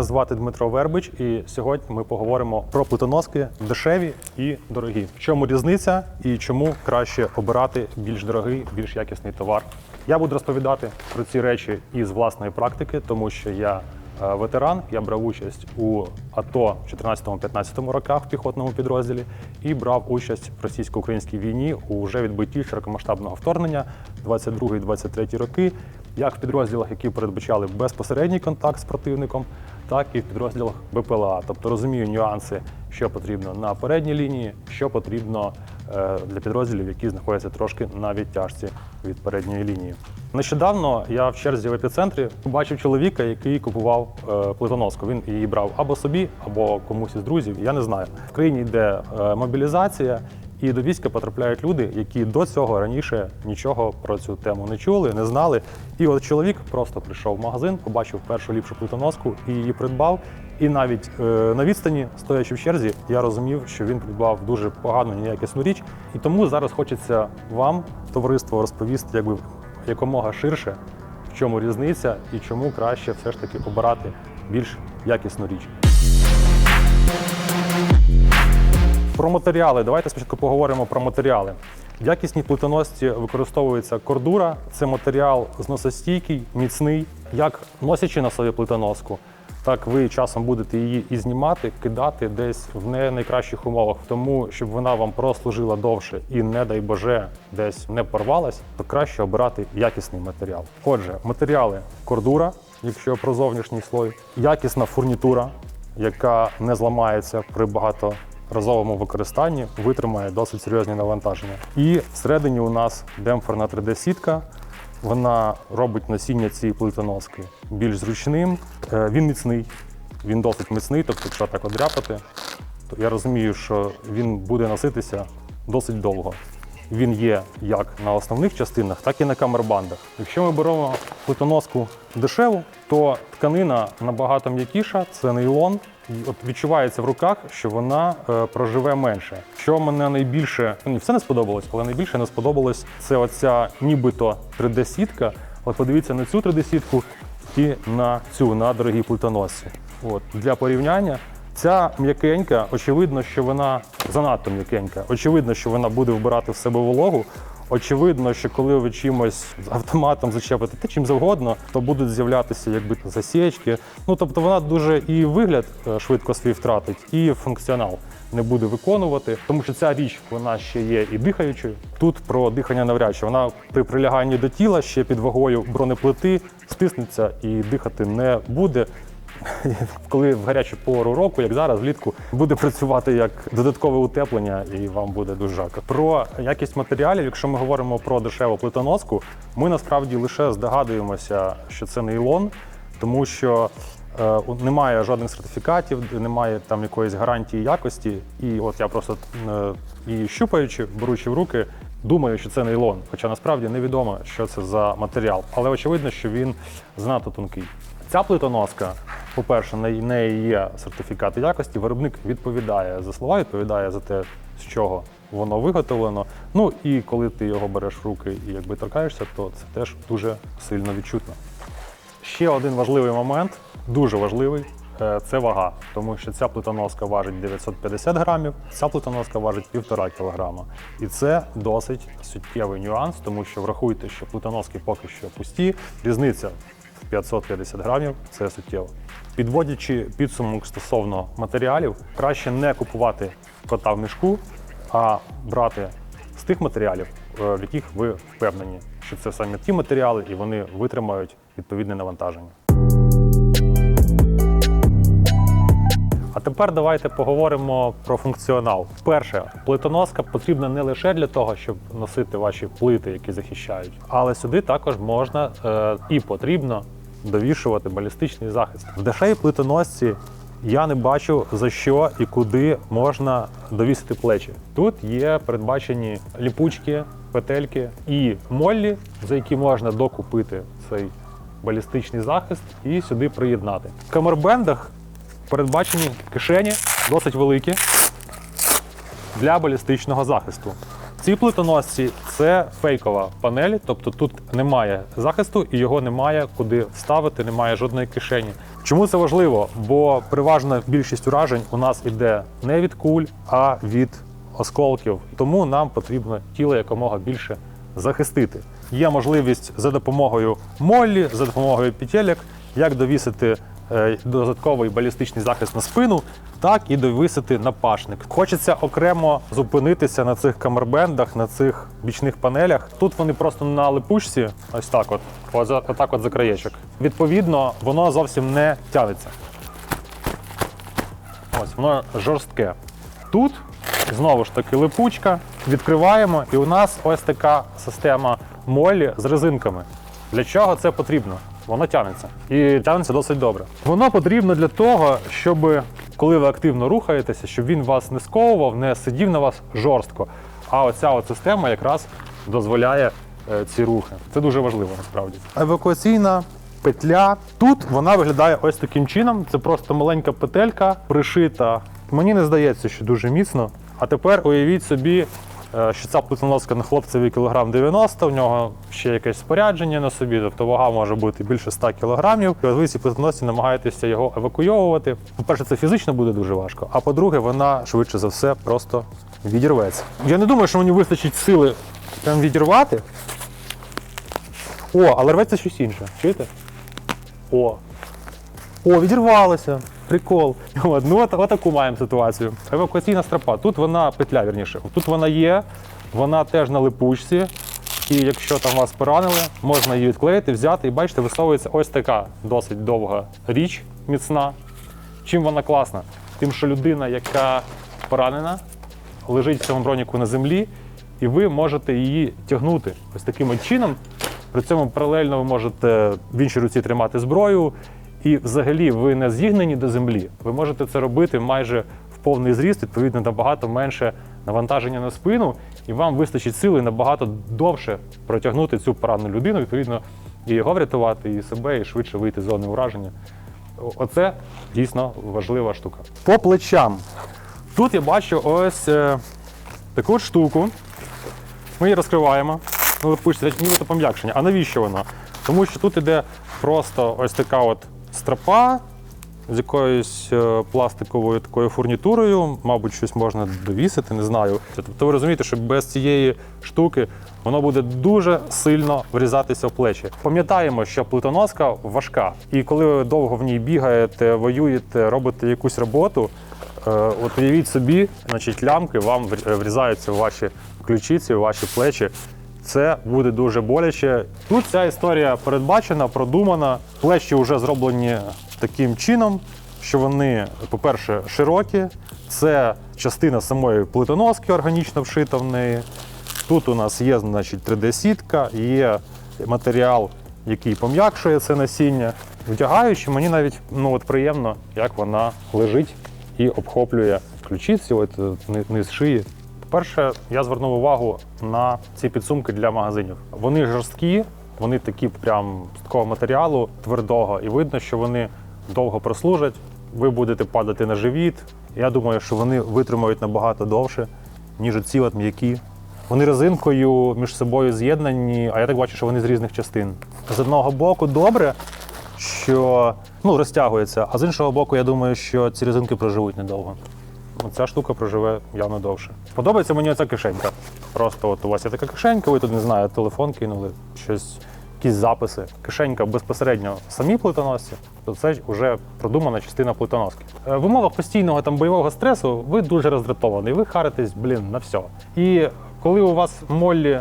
Мене звати Дмитро Вербич, і сьогодні ми поговоримо про плитоноски дешеві і дорогі. В чому різниця і чому краще обирати більш дорогий, більш якісний товар. Я буду розповідати про ці речі із власної практики, тому що я е, ветеран, я брав участь у АТО в 14-15 роках в піхотному підрозділі і брав участь в російсько-українській війні у вже відбитті широкомасштабного вторгнення 22-23 роки, як в підрозділах, які передбачали безпосередній контакт з противником, так і в підрозділах БПЛА. Тобто розумію нюанси, що потрібно на передній лінії, що потрібно е, для підрозділів, які знаходяться трошки на відтяжці від передньої лінії. Нещодавно я в черзі в епіцентрі побачив чоловіка, який купував е, плитоноску. Він її брав або собі, або комусь із друзів. Я не знаю. В країні йде е, мобілізація, і до війська потрапляють люди, які до цього раніше нічого про цю тему не чули, не знали. І от чоловік просто прийшов в магазин, побачив першу ліпшу плитоноску і її придбав. І навіть е, на відстані, стоячи в черзі, я розумів, що він придбав дуже погану неякісну річ. І тому зараз хочеться вам, товариство, розповісти, якби якомога ширше, в чому різниця і чому краще все ж таки обирати більш якісну річ. Про матеріали. Давайте спочатку поговоримо про матеріали. В якісній плитоносці використовується кордура. Це матеріал зносостійкий, міцний. Як носячи на собі плитоноску, так ви часом будете її і знімати, кидати десь в не найкращих умовах. Тому, щоб вона вам прослужила довше і, не дай Боже, десь не порвалась, то краще обирати якісний матеріал. Отже, матеріали кордура, якщо про зовнішній слой, якісна фурнітура, яка не зламається при багато разовому використанні витримає досить серйозні навантаження. І всередині у нас демпферна 3D-сітка. Вона робить носіння цієї плитоноски більш зручним. Е, Він міцний, він досить міцний, тобто, якщо так одряпати, то я розумію, що він буде носитися досить довго. Він є як на основних частинах, так і на камербандах. Якщо ми беремо плитоноску дешеву, то тканина набагато м'якіша, це нейлон. І от відчувається в руках, що вона е, проживе менше. Що мене найбільше мені все не сподобалось, але найбільше не сподобалось це оця нібито 3D-сітка. От подивіться на цю 3D-сітку і на цю на дорогій плитоносці. От для порівняння. Ця м'якенька, очевидно, що вона занадто м'якенька. Очевидно, що вона буде вбирати в себе вологу. Очевидно, що коли ви чимось з автоматом зачепите та чим завгодно, то будуть з'являтися якби засічки. Ну тобто вона дуже і вигляд е, швидко свій втратить, і функціонал не буде виконувати, тому що ця річ вона ще є і дихаючою. Тут про дихання навряд чи вона при приляганні до тіла ще під вагою бронеплити стиснеться і дихати не буде. Коли в гарячу пору року, як зараз, влітку, буде працювати як додаткове утеплення, і вам буде дуже жарко. Про якість матеріалів, якщо ми говоримо про дешеву плитоноску, ми насправді лише здогадуємося, що це нейлон, тому що е, немає жодних сертифікатів, немає там якоїсь гарантії якості. І от я просто е, і щупаючи, беручи в руки, думаю, що це нейлон. Хоча насправді невідомо, що це за матеріал. Але очевидно, що він занадто тонкий. Ця плитоноска, по-перше, на неї є сертифікати якості. Виробник відповідає за слова, відповідає за те, з чого воно виготовлено. Ну і коли ти його береш в руки і якби торкаєшся, то це теж дуже сильно відчутно. Ще один важливий момент, дуже важливий. е, Це вага, тому що ця плитоноска важить 950 грамів, ця плитоноска важить 1,5 кілограма. І це досить суттєвий нюанс, тому що врахуйте, що плитоноски поки що пусті, різниця 550 грамів це суттєво. Підводячи підсумок стосовно матеріалів, краще не купувати кота в мішку, а брати з тих матеріалів, е, в яких ви впевнені, що це саме ті матеріали, і вони витримають відповідне навантаження. А тепер давайте поговоримо про функціонал. Перше, плитоноска потрібна не лише для того, щоб носити ваші плити, які захищають, але сюди також можна е, і потрібно довішувати балістичний захист. В дешевій плитоносці я не бачу за що і куди можна довісити плечі. Тут є передбачені ліпучки, петельки і моллі, за які можна докупити цей балістичний захист і сюди приєднати. В камербендах передбачені кишені досить великі для балістичного захисту. В цій плитоносці це фейкова панель, тобто тут немає захисту і його немає куди вставити, немає жодної кишені. Чому це важливо? Бо переважна більшість уражень у нас іде не від куль, а від осколків. Тому нам потрібно тіло якомога більше захистити. Є можливість за допомогою моллі, за допомогою петелек, як довісити додатковий балістичний захист на спину, так і довісити на пашник. Хочеться окремо зупинитися на цих камербендах, на цих бічних панелях. Тут вони просто на липучці, ось так, от, отак от за краєчок. Відповідно, воно зовсім не тягнеться. Ось воно жорстке. Тут знову ж таки липучка. Відкриваємо, і у нас ось така система молі з резинками. Для чого це потрібно? Воно тягнеться. І тягнеться досить добре. Воно потрібно для того, щоб коли ви активно рухаєтеся, щоб він вас не сковував, не сидів на вас жорстко. А оця от система якраз дозволяє е, ці рухи. Це дуже важливо насправді. Евакуаційна петля. Тут вона виглядає ось таким чином. Це просто маленька петелька, пришита. Мені не здається, що дуже міцно. А тепер уявіть собі, що ця плитоноска на хлопцеві кілограм 90, в нього ще якесь спорядження на собі, тобто вага може бути більше 100 кілограмів. І ви ці плитоносці намагаєтеся його евакуйовувати. По-перше, це фізично буде дуже важко. А по-друге, вона швидше за все просто відірветься. Я не думаю, що мені вистачить сили прям відірвати. О, але рветься щось інше. Чуєте? О. О, відірвалося. Прикол. От, ну от, от таку маємо ситуацію. Евакуаційна стропа. Тут вона петля, вірніше. Тут вона є, вона теж на липучці. І якщо там вас поранили, можна її відклеїти, взяти і бачите, висовується ось така досить довга річ, міцна. Чим вона класна? Тим, що людина, яка поранена, лежить в цьому броніку на землі, і ви можете її тягнути ось таким чином. При цьому паралельно ви можете в іншій руці тримати зброю, і взагалі ви не зігнені до землі. Ви можете це робити майже в повний зріст, відповідно, набагато менше навантаження на спину, і вам вистачить сили набагато довше протягнути цю поранену людину, відповідно, і його врятувати, і себе, і швидше вийти з зони ураження. Оце дійсно важлива штука. По плечам. Тут я бачу ось е, таку штуку. Ми її розкриваємо. Ну, липучці, нібито пом'якшення. А навіщо воно? Тому що тут іде просто ось така от стропа з якоюсь е, пластиковою такою фурнітурою. Мабуть, щось можна довісити, не знаю. Тобто ви розумієте, що без цієї штуки воно буде дуже сильно врізатися в плечі. Пам'ятаємо, що плитоноска важка, і коли ви довго в ній бігаєте, воюєте, робите якусь роботу, Е, От уявіть собі, значить, лямки вам врізаються в ваші ключиці, в ваші плечі. Це буде дуже боляче. Тут ця історія передбачена, продумана. Плечі вже зроблені таким чином, що вони, по-перше, широкі. Це частина самої плитоноски органічно вшита в неї. Тут у нас є значить, 3D-сітка, є матеріал, який пом'якшує це насіння. Вдягаючи, мені навіть ну, от приємно, як вона лежить і обхоплює ключиці, от е, низ шиї. По-перше, я звернув увагу на ці підсумки для магазинів. Вони жорсткі, вони такі прям з такого матеріалу твердого, і видно, що вони довго прослужать. Ви будете падати на живіт. Я думаю, що вони витримають набагато довше, ніж ці от м'які. Вони резинкою між собою з'єднані, а я так бачу, що вони з різних частин. З одного боку добре, що ну, розтягується, а з іншого боку, я думаю, що ці резинки проживуть недовго. Ця штука проживе явно довше. Подобається мені оця кишенька. Просто от у вас є така кишенька, ви тут не знаю, телефон кинули, щось, якісь записи. Кишенька безпосередньо в самій плитоносці, то це вже продумана частина плитоноски. Е, В умовах постійного там бойового стресу ви дуже роздратований, ви харитесь, блін, на все. І коли у вас моллі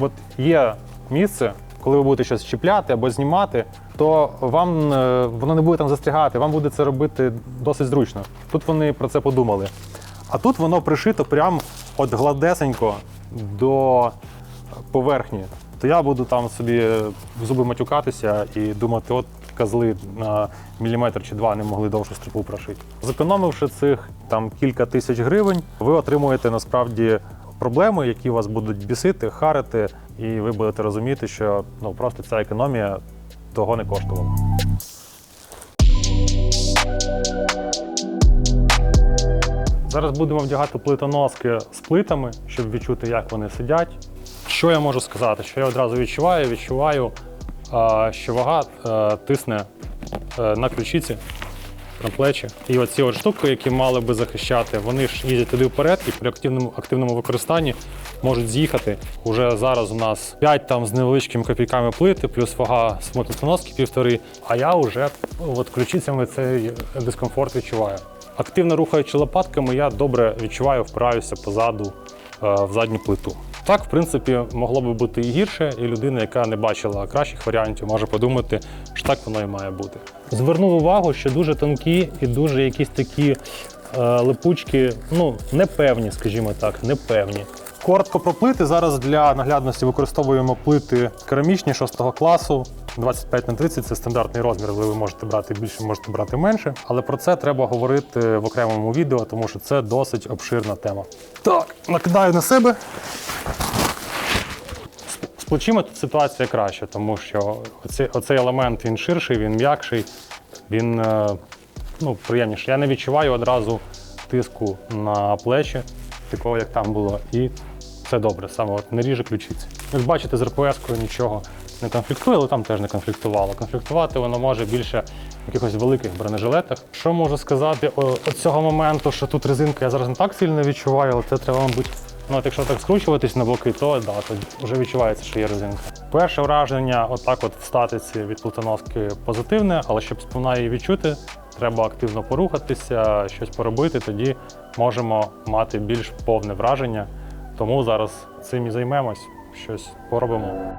от є місце, коли ви будете щось чіпляти або знімати, то вам е, воно не буде там застрягати, вам буде це робити досить зручно. Тут вони про це подумали. А тут воно пришито прямо от гладесенько до поверхні. То я буду там собі в зуби матюкатися і думати, от козли на міліметр чи два не могли довшу стрипу прошити. Зекономивши цих там кілька тисяч гривень, ви отримуєте насправді проблеми, які вас будуть бісити, харити, і ви будете розуміти, що ну просто ця економія того не коштувало. Зараз будемо вдягати плитоноски з плитами, щоб відчути, як вони сидять. Що я можу сказати? Що я одразу відчуваю? Відчуваю, що вага е, тисне е, на ключиці, на плечі. І оці от штуки, які мали би захищати, вони ж їздять туди вперед і при активному, активному використанні можуть з'їхати. Уже зараз у нас 5 там з невеличкими копійками плити, плюс вага самотноски півтори. А я вже от ключицями цей дискомфорт відчуваю. Активно рухаючи лопатками, я добре відчуваю, впираюся позаду е, в задню плиту. Так, в принципі, могло би бути і гірше, і людина, яка не бачила кращих варіантів, може подумати, що так воно і має бути. Звернув увагу, що дуже тонкі і дуже якісь такі е, липучки, ну, непевні, скажімо так, непевні. Коротко про плити. Зараз для наглядності використовуємо плити керамічні 6 класу. 25 на 30 це стандартний розмір, але ви можете брати більше, можете брати менше. Але про це треба говорити в окремому відео, тому що це досить обширна тема. Так, накидаю на себе. З плечима тут ситуація краща, тому що оцей, оцей елемент він ширший, він м'якший, він е, ну, приємніший. Я не відчуваю одразу тиску на плечі, такого як там було. І це добре, саме от не ріже ключиці. Як бачите, з РПС-кою нічого не конфліктує, але там теж не конфліктувало. Конфліктувати воно може більше в якихось великих бронежилетах. Що можу сказати от цього моменту, що тут резинка я зараз не так сильно відчуваю, але це треба, мабуть, Ну, от якщо так скручуватись на боки, то да, то вже відчувається, що є резинка. Перше враження, отак от в статиці від плитоноски позитивне, але щоб сповна її відчути, треба активно порухатися, щось поробити, тоді можемо мати більш повне враження. Тому зараз цим і займемось, щось поробимо.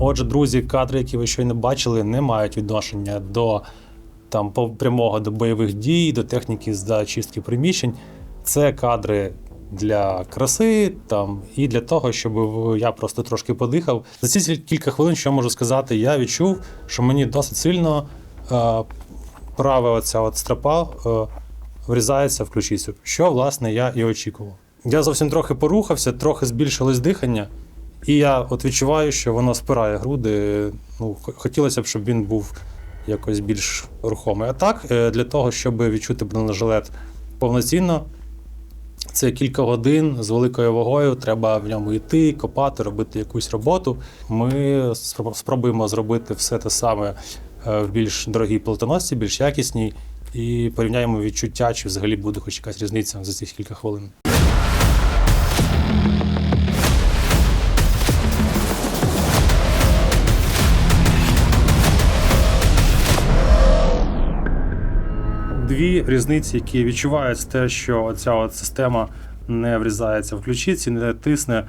Отже, друзі, кадри, які ви щойно бачили, не мають відношення до там прямого до бойових дій, до техніки з зачистки приміщень. Це кадри для краси там і для того, щоб я просто трошки подихав. За ці кілька хвилин, що можу сказати, я відчув, що мені досить сильно е, права оця от стропа е, врізається в ключицю, що власне я і очікував. Я зовсім трохи порухався, трохи збільшилось дихання. І я от відчуваю, що воно спирає груди. Ну, хотілося б, щоб він був якось більш рухомий. А так, е, для того, щоб відчути бронежилет повноцінно, це кілька годин з великою вагою. Треба в ньому йти, копати, робити якусь роботу. Ми спробуємо зробити все те саме е, в більш дорогій плитоносці, більш якісній, і порівняємо відчуття, чи взагалі буде хоч якась різниця за цих кілька хвилин. Дві різниці, які відчуваються, те, що ця от система не врізається в ключиці, не тисне,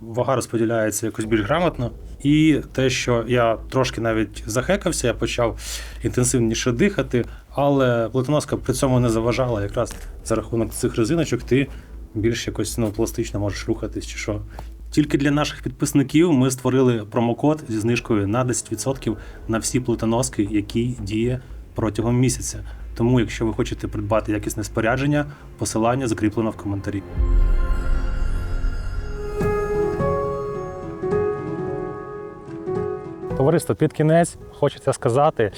вага розподіляється якось більш грамотно. І те, що я трошки навіть захекався, я почав інтенсивніше дихати, але плитоноска при цьому не заважала. Якраз за рахунок цих резиночок ти більш якось ну, пластично можеш рухатись чи що. Тільки для наших підписників ми створили промокод зі знижкою на 10% на всі плитоноски, які діє протягом місяця. Тому, якщо ви хочете придбати якісне спорядження, посилання закріплено в коментарі. Товариство, під кінець хочеться сказати,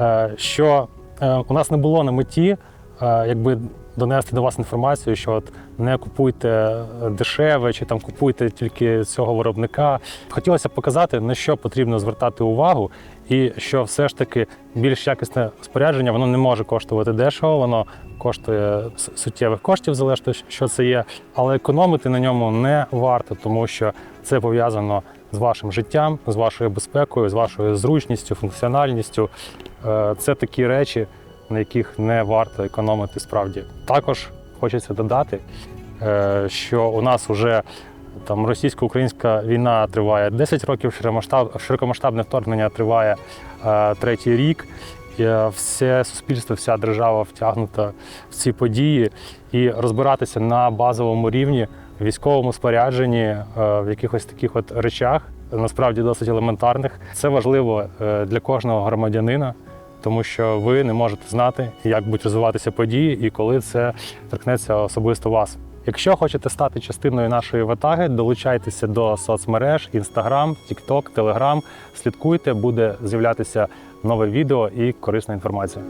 е, що е, у нас не було на меті, е, якби донести до вас інформацію, що от не купуйте дешеве чи там купуйте тільки цього виробника. Хотілося б показати, на що потрібно звертати увагу, і що все ж таки більш якісне спорядження воно не може коштувати дешево, воно коштує суттєвих коштів, залежно що це є, але економити на ньому не варто, тому що це пов'язано з вашим життям, з вашою безпекою, з вашою зручністю, функціональністю. Е, Це такі речі, на яких не варто економити справді. Також хочеться додати, е, що у нас вже там російсько-українська війна триває 10 років, широкомасштаб- широкомасштабне вторгнення триває е, третій рік. Е, Все суспільство, вся держава втягнута в ці події і розбиратися на базовому рівні в військовому спорядженні, в якихось таких от речах, насправді досить елементарних. Це важливо для кожного громадянина, тому що ви не можете знати, як будуть розвиватися події і коли це торкнеться особисто вас. Якщо хочете стати частиною нашої ватаги, долучайтеся до соцмереж Instagram, TikTok, Telegram. Слідкуйте, буде з'являтися нове відео і корисна інформація.